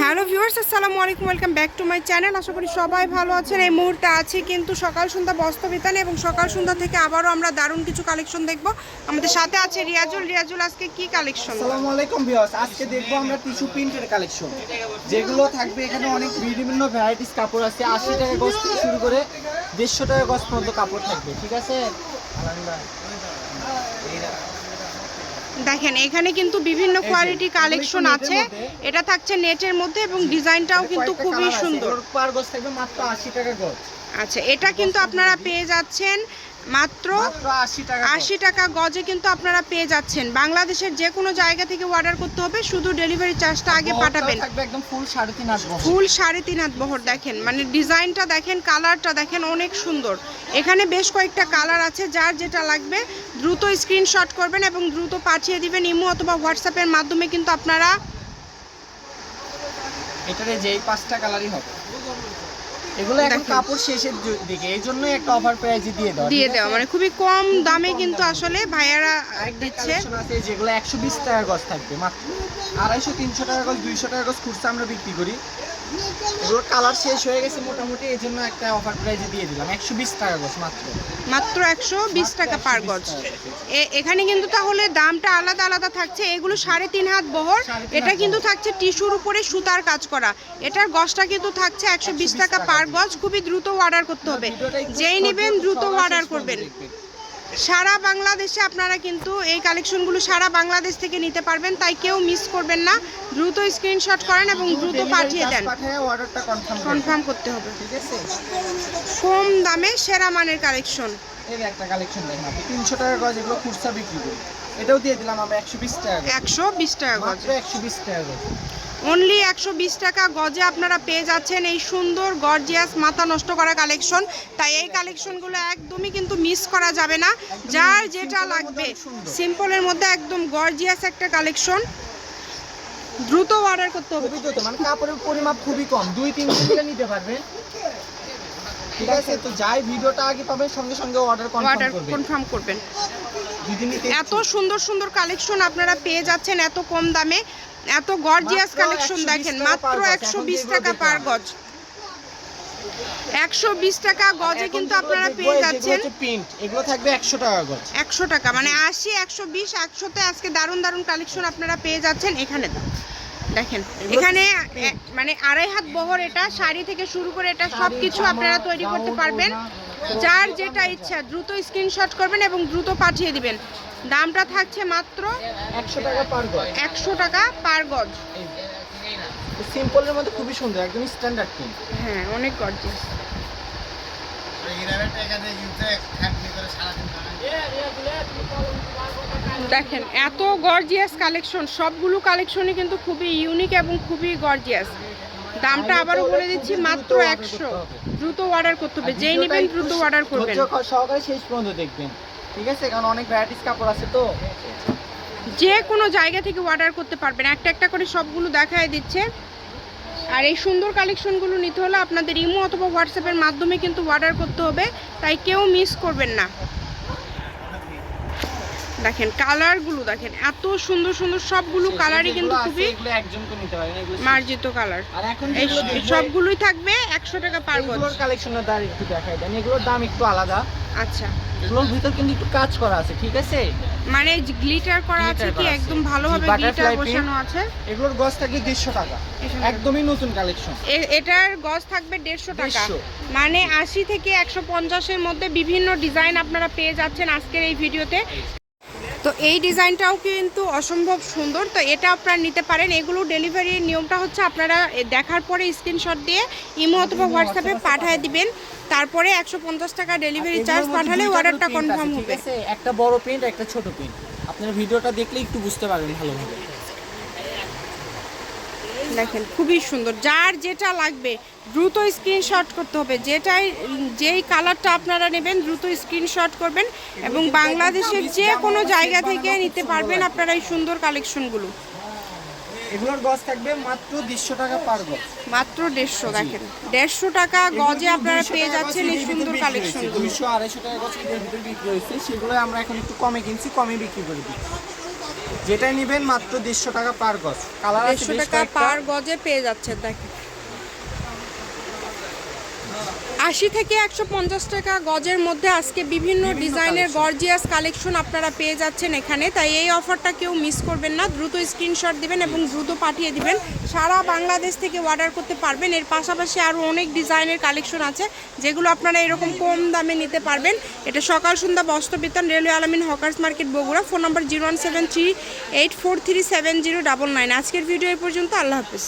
Hello viewers, আসসালামু আলাইকুম, welcome back to my channel. আশা করি সবাই ভালো আছেন। এই মুহূর্তে আছি কিন্তু সকাল সন্ধ্যা বস্ত্রবিতানে এবং সকাল সন্ধ্যা থেকে আবারও আমরা দারুণ কিছু কালেকশন দেখব। আমাদের সাথে আছে রিয়াজুল। রিয়াজুল, আজকে কি কালেকশন আসসালামু আলাইকুম ভিউয়ার্স। আজকে দেখব আমরা টিস্যু প্রিন্টের কালেকশন যেগুলো থাকবে এখানে অনেক বিভিন্ন ভ্যারাইটিস কাপড় আছে। আশি টাকা গজ থেকে শুরু করে দেড়শো টাকা গজ পর্যন্ত কাপড় থাকবে, ঠিক আছে? দেখেন এখানে কিন্তু বিভিন্ন কোয়ালিটি কালেকশন আছে। এটা থাকছে নেটের মধ্যে এবং ডিজাইনটাও কিন্তু খুবই সুন্দর। পার গজ থাকবে মাত্র আশি টাকা গজ। আচ্ছা এটা কিন্তু আপনারা পেয়ে যাচ্ছেন মাত্র আশি টাকা গজে। কিন্তু আপনারা পেয়ে যাচ্ছেন। বাংলাদেশের যে কোনো জায়গা থেকে অর্ডার করতে হবে শুধু ডেলিভারি চার্জটা আগে পাঠাবেন। ফুল সাড়ে তিন হাত বহর। দেখেন। মানে ডিজাইনটা দেখেন কালারটা দেখেন অনেক সুন্দর। এখানে বেশ কয়েকটা কালার আছে যার যেটা লাগবে দ্রুত স্ক্রিনশট করবেন এবং দ্রুত পাঠিয়ে দিবেন ইমো অথবা হোয়াটসঅ্যাপের মাধ্যমে কিন্তু আপনারা এটারে যেই পাঁচটা কালারই হবে। এগুলো এখন কাপড় শেষের দিকে এই জন্যই একটা অফার প্রাইসে দিয়ে দেওয়া। দিয়ে দেওয়া মানে খুবই কম দামে কিন্তু আসলে ভাইয়ারা দিচ্ছে। যেগুলো একশো বিশ টাকা গজ থাকবে মাত্র আড়াইশো তিনশো টাকা গজ দুইশো টাকা গজ খুচরা আমরা বিক্রি করি। এগুলোর কালার শেষ হয়ে গেছে মোটামুটি এই জন্য একটা অফার প্রাইজে দিয়ে দিলাম। একশো বিশ টাকা গজ মাত্র। মাত্র একশো বিশ টাকা পার গজ। এখানে কিন্তু তাহলে দামটা আলাদা আলাদা থাকছে। এগুলো সাড়ে তিন হাত বহর। এটা কিন্তু থাকছে টিস্যুর উপরে সুতার কাজ করা। এটার গজটা কিন্তু থাকছে একশো বিশ টাকা পার। গজ। খুবই দ্রুত অর্ডার করতে হবে। যেই নেবেন দ্রুত অর্ডার করবেন। সারা বাংলাদেশে আপনারা কিন্তু এই কালেকশনগুলো সারা বাংলাদেশ থেকে নিতে পারবেন তাই কেউ মিস করবেন না। দ্রুত স্ক্রিনশট করেন এবং দ্রুত পাঠিয়ে দেন। কনফার্ম কনফার্ম করতে হবে। ঠিক আছে? কম দামে সেরা মানের কালেকশন এর একটা কালেকশন দেখেন আপনি তিনশো টাকা গজ এগুলো খুচরা বিক্রি করি। এটাও দিয়ে দিলাম আমরা একশো বিশ টাকা একশো বিশ টাকা গজ। একশো বিশ টাকা গজ। অনলি একশো বিশ টাকা গজে আপনারা পেয়ে যাচ্ছেন এই সুন্দর গর্জিয়াস মাথা নষ্ট করা কালেকশন তাই এই কালেকশনগুলো একদমই কিন্তু মিস করা যাবে না। যার যেটা লাগবে। সিম্পলের মধ্যে একদম গর্জিয়াস একটা কালেকশন দ্রুত অর্ডার করতে হবে। মানে কাপড়ের পরিমাপ খুবই কম। দুই তিন দিন নিতে পারবেন। ঠিক আছে তো যাই ভিডিওটা আগে পাবেন সঙ্গে সঙ্গে অর্ডার কনফার্ম করবেন। এত সুন্দর সুন্দর কালেকশন আপনারা পেয়ে যাচ্ছেন এত কম দামে। এত গর্জিয়াস কালেকশন 120 দেখেন মাত্র একশো বিশ টাকা পার গজ। একশো বিশ টাকা গজে কিন্তু আপনারা পেয়ে যাচ্ছেন। এগুলো থাকবে একশো টাকা গজ। একশো টাকা মানে আশি একশো বিশ একশোতে আজকে দারুণ দারুণ কালেকশন আপনারা পেয়ে যাচ্ছেন। এখানে দেখেন এখানে মানে আড়াই হাত বহর এটা শাড়ি থেকে শুরু করে এটা সব কিছু আপনারা তৈরি করতে পারবেন। যার যেটা ইচ্ছা দ্রুত স্ক্রিনশট করবেন এবং দ্রুত পাঠিয়ে দিবেন। দামটা থাকছে মাত্র একশো টাকা পার গজ। একশো টাকা পার গজ। সিম্পলের মধ্যে খুবই সুন্দর একদম স্ট্যান্ডার্ড প্রিন্ট হ্যাঁ অনেক গর্জিয়াস দেখেন এত গর্জিয়াস কালেকশন সবগুলো কালেকশনই কিন্তু খুবই ইউনিক এবং খুবই গর্জিয়াস দামটা আবারও বলে দিচ্ছি মাত্র একশো। দ্রুত অর্ডার করতে হবে। যেই নেবেন দ্রুত অর্ডার করবেন। সহকারে শেষ পর্যন্ত দেখবেন। ঠিক আছে? কারণ অনেক ভ্যারাইটিস কাপড় আছে তো। যে কোনো জায়গা থেকে অর্ডার করতে পারবেন। একটা একটা করে সবগুলো দেখায় দিচ্ছে। আর এই সুন্দর কালেকশনগুলো নিতে হলে আপনাদের ইমো অথবা হোয়াটসঅ্যাপের মাধ্যমে কিন্তু অর্ডার করতে হবে। তাই কেউ মিস করবেন না। দেখেন কালারগুলো দেখেন এত সুন্দর সুন্দর সবগুলো কালারই কিন্তু খুবই মার্জিত কালার। আর এখন এই সবগুলোই থাকবে একশো টাকা পার গজ কালেকশনের দাম একটু দেখাই দেন এগুলোর দাম একটু আলাদা। আচ্ছা। এগুলোর ভিতর কিন্তু একটু কাজ করা আছে ঠিক আছে? মানে গ্লিটার করা আছে কি একদম ভালোভাবে গ্লিটার বসানো আছে? এগুলোর গজ থাকবে দেড়শো টাকা। একদমই নতুন কালেকশন এটার গজ থাকবে দেড়শো টাকা। মানে আশি থেকে একশো পঞ্চাশের মধ্যে বিভিন্ন ডিজাইন আপনারা পেয়ে যাচ্ছেন আজকের এই ভিডিওতে। তো এই ডিজাইনটাও কিন্তু অসম্ভব সুন্দর। তো এটা আপনারা নিতে পারেন। এগুলো ডেলিভারির নিয়মটা হচ্ছে আপনারা দেখার পরে স্ক্রিনশট দিয়ে ইমো অথবা হোয়াটসঅ্যাপে পাঠিয়ে দিবেন। তারপরে একশো পঞ্চাশ টাকা ডেলিভারি চার্জ পাঠালে অর্ডারটা কনফার্ম হবে। একটা বড় প্রিন্ট একটা ছোট প্রিন্ট আপনারা ভিডিওটা দেখলে একটু বুঝতে পারবেন ভালোভাবে। দেখেন খুবই সুন্দর। যার যেটা লাগবে দ্রুত স্ক্রিনশট করতে হবে। যেটাই যেই কালারটা আপনারা নেবেন দ্রুত স্ক্রিনশট করবেন এবং বাংলাদেশের যে কোনো জায়গা থেকে নিতে পারবেন আপনারা এই সুন্দর কালেকশনগুলো এগুলোর গজ থাকবে মাত্র দেড়শো টাকা পার গজ। মাত্র দেড়শো দেখেন। দেড়শো টাকা গজে আপনারা পেয়ে যাচ্ছেন এই সুন্দর কালেকশনগুলো দুইশো আড়াইশো টাকা গজ ভিতরে বিক্রি হয়েছে। সেগুলো আমরা এখন একটু কমে কিনছি কমে বিক্রি করে দিচ্ছি। যেটা নেবেন মাত্র দেড়শো টাকা পার গজ কালার দেড়শো টাকা। পার গজে পেয়ে যাচ্ছে দেখেন আশি থেকে একশো পঞ্চাশ টাকা গজের মধ্যে আজকে বিভিন্ন ডিজাইনের গর্জিয়াস কালেকশন আপনারা পেয়ে যাচ্ছেন এখানে। তাই এই অফারটা কেউ মিস করবেন না। দ্রুত স্ক্রিনশট দিবেন এবং দ্রুত পাঠিয়ে দিবেন। সারা বাংলাদেশ থেকে অর্ডার করতে পারবেন। এর পাশাপাশি আরও অনেক ডিজাইনের কালেকশন আছে যেগুলো আপনারা এরকম কম দামে নিতে পারবেন। এটা সকাল সন্ধ্যা বস্ত্র বিতান railway Alamin hawkers market Bogura. Phone number zero one seven three eight four three seven zero double nine. আজকের ভিডিও এই পর্যন্ত। আল্লাহ হাফিজ।